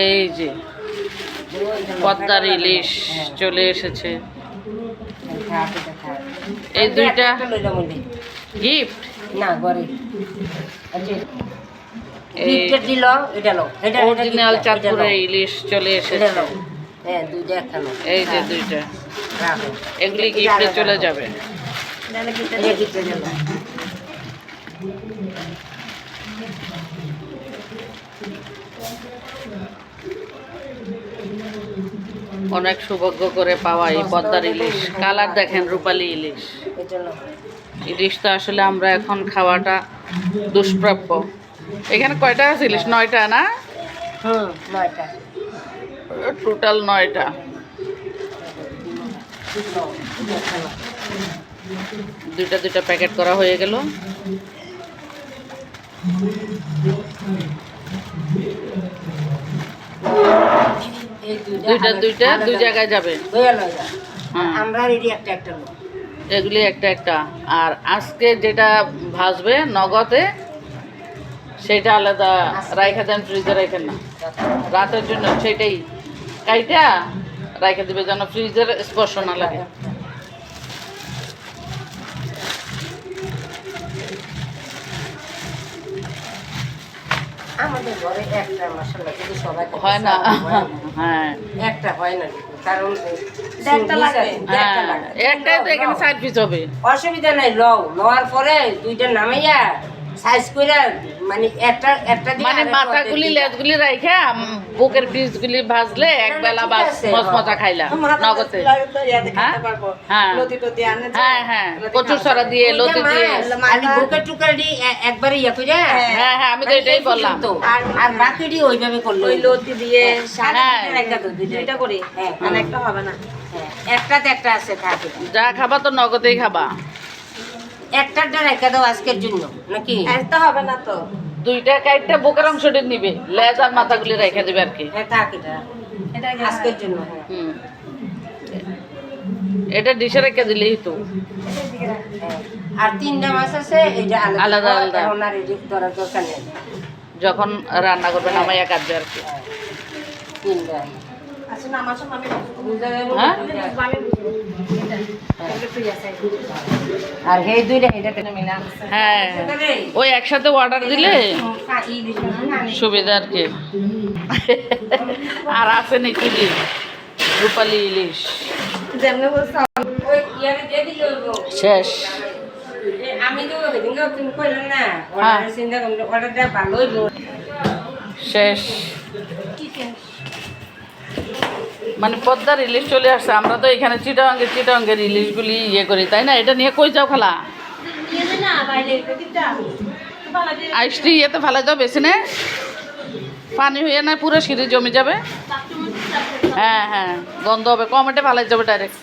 এই যে পদ্মার ইলিশ চলে এসেছে। এই দুইটা গিফট না ঘরে। আচ্ছা অরিজিনাল ইলিশ চলে এসেছে। হ্যাঁ এই যে দুইটা। এগুলি গিফটে চলে যাবে। অনেক সৌভাগ্য করে পাওয়া এই পদ্মার ইলিশ। কালার দেখেন রূপালী ইলিশ। ইলিশ তো আসলে আমরা এখন খাওয়াটা দুষ্প্রাপ্য। এখানে কয়টা আছে ইলিশ? নয়টা না? টোটাল নয়টা। দুইটা দুইটা প্যাকেট করা হয়ে গেল। দুইটা দুইটা দুই জায়গায় যাবে। হয়ে। আমরা একটা একটা এগুলি একটা একটা। আর আজকে যেটা ভাজবে নগদে সেটা আলাদা রাইখা দেন ফ্রিজে রাখেন না। রাতের জন্য সেটাই। কাইটা রাইখা দিবে যেন ফ্রিজের স্পর্শ না লাগে। আমাদের ঘরে একটা মশলা কিন্তু সবাই হয় না। হয় একটা হয় না কারণ হ্যাঁ। লাগে। একটাই তো এখানে সার্ভিস হবে। অসুবিধা নাই লও। লওয়ার পরে দুইটা নামাইয়া সাইজ করে মানে একটা একটা দিয়ে মানে মাথাগুলি লেজগুলি রাইখা বুকের পিসগুলি ভাজলে এক বেলা বাস খাইলা নগদে। হ্যাঁ? হ্যাঁ। হ্যাঁ হ্যাঁ। কচুর সরা দিয়ে লতি দিয়ে। মাছ, বুকের টুকরা দিয়ে একবারে ইয়ে করে হ্যাঁ। হ্যাঁ আমি তো মানে এটাই বললাম। আর আর বাকিটি ওইভাবে করল। ওই লতি দিয়ে সারা হ্যাঁ। দুইটা। করি? হ্যাঁ, আর একটা হবে না? হ্যাঁ, একটাতে একটা আছে থাকে। যা খাবা তো নগদেই খাবা। একটাটা রেখে দাও আজকের জন্য নাকি? একটা হবে না তো। দুইটা কাইটটা বুকের অংশটি নিবে লেজ আর মাথাগুলি রেখে দিবে আর কি। হ্যাঁ থাক এটা। এটা আজকের জন্য। হ্যাঁ হুম। এটা ডিশে রেখে দিলেই তো। আর তিনটা মাছ আছে এটা আলাদা। আলাদা আর এদিক ধরার দরকার নেই। যখন রান্না করবে নামাইয়া কাটবে আর কি। হ্যাঁ, তিনটা। না? হ্যাঁ? আছে। আর সেই দুইটা মিলা হ্যাঁ। ওই একসাথে অর্ডার দিলে সুবিধা আর কি আর আছে নাকি ইলিশ রূপালি ইলিশ। শেষ। আমি তো তুমি না। হ্যাঁ। অর্ডার চিন্তা করলে অর্ডারটা ভালো হইবো শেষ? মানে পদ্মার রিলিজ চলে আসছে। আমরা তো এখানে চিটাঙ্গে চিটাঙ্গের ইলিশগুলি ইয়ে করি, তাই না? এটা নিয়ে কই যাও খালা? আইসটি ইয়েতে ফেলা যাও বেশি নে। পানি হয়ে না পুরো সিঁড়ি জমে যাবে। হ্যাঁ হ্যাঁ গন্ধ হবে। কমেটে ফেলা যাবে ডাইরেক্ট